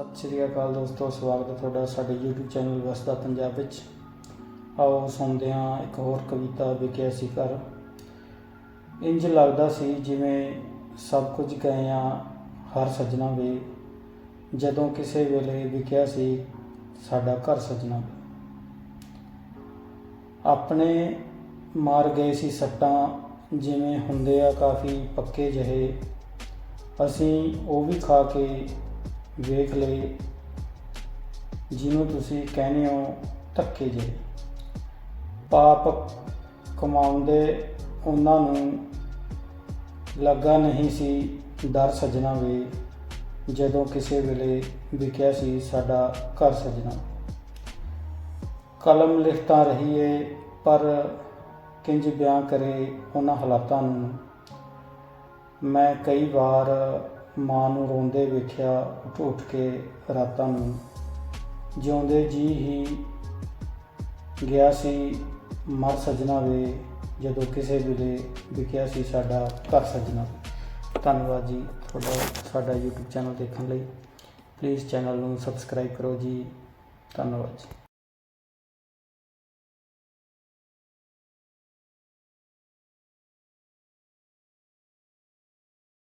ਸਤਿ ਸ਼੍ਰੀ ਅਕਾਲ ਦੋਸਤੋ, ਸਵਾਗਤ ਹੈ ਤੁਹਾਡਾ ਸਾਡੇ YouTube ਚੈਨਲ ਵਸਦਾ ਪੰਜਾਬ ਵਿੱਚ। ਆਓ ਸੁਣਦੇ ਹਾਂ ਇੱਕ ਹੋਰ ਕਵਿਤਾ ਵਿਕਿਆ ਸੀ ਘਰ। ਇੰਜ ਲੱਗਦਾ ਸੀ ਜਿਵੇਂ ਸਭ ਕੁਝ ਗਏ ਆ ਹਰ ਸਜਣਾ ਵੇ। ਜਦੋਂ ਕਿਸੇ ਵੇਲੇ ਵਿਕਿਆ ਸੀ ਸਾਡਾ ਘਰ ਸਜਣਾ ਵੇ। ਆਪਣੇ ਮਾਰ ਗਏ ਸੀ ਸੱਟਾਂ, ਜਿਵੇਂ ਹੁੰਦੇ ਆ ਕਾਫੀ ਪੱਕੇ ਜਿਹੇ। ਅਸੀਂ ਉਹ ਵੀ ਖਾ ਕੇ ਵੇਖ ਲਈ, ਜਿਹਨੂੰ ਤੁਸੀਂ ਕਹਿੰਦੇ ਹੋ ਧੱਕੇ ਜਿਹੇ। ਪਾਪ ਕਮਾਉਂਦੇ ਉਹਨਾਂ ਨੂੰ ਲੱਗਾ ਨਹੀਂ ਸੀ ਡਰ ਸਜਣਾ ਵੇ, ਜਦੋਂ ਕਿਸੇ ਵੇਲੇ ਵਿਕਿਆ ਸੀ ਸਾਡਾ ਘਰ ਸਜਣਾ। ਕਲਮ ਲਿਖਤਾ ਰਹੀਏ, ਪਰ ਕਿੰਜ ਬਿਆਨ ਕਰੇ ਉਹਨਾਂ ਹਾਲਾਤਾਂ ਨੂੰ। ਮੈਂ ਕਈ ਵਾਰ ਮਾਂ ਨੂੰ ਰੋਂਦੇ ਵੇਖਿਆ ਉੱਠ ਉੱਠ ਕੇ ਰਾਤਾਂ ਨੂੰ। ਜਿਉਂਦੇ ਜੀ ਹੀ ਗਿਆ ਸੀ ਮਰ ਸਜਣਾ ਵੇ, ਜਦੋਂ ਕਿਸੇ ਵੇਲੇ ਵਿਕਿਆ ਸੀ ਸਾਡਾ ਘਰ ਸਜਣਾ। ਧੰਨਵਾਦ ਜੀ ਤੁਹਾਡਾ, ਸਾਡਾ YouTube ਚੈਨਲ ਦੇਖਣ ਲਈ। ਪਲੀਜ਼ ਚੈਨਲ ਨੂੰ ਸਬਸਕ੍ਰਾਈਬ ਕਰੋ ਜੀ। ਧੰਨਵਾਦ ਜੀ।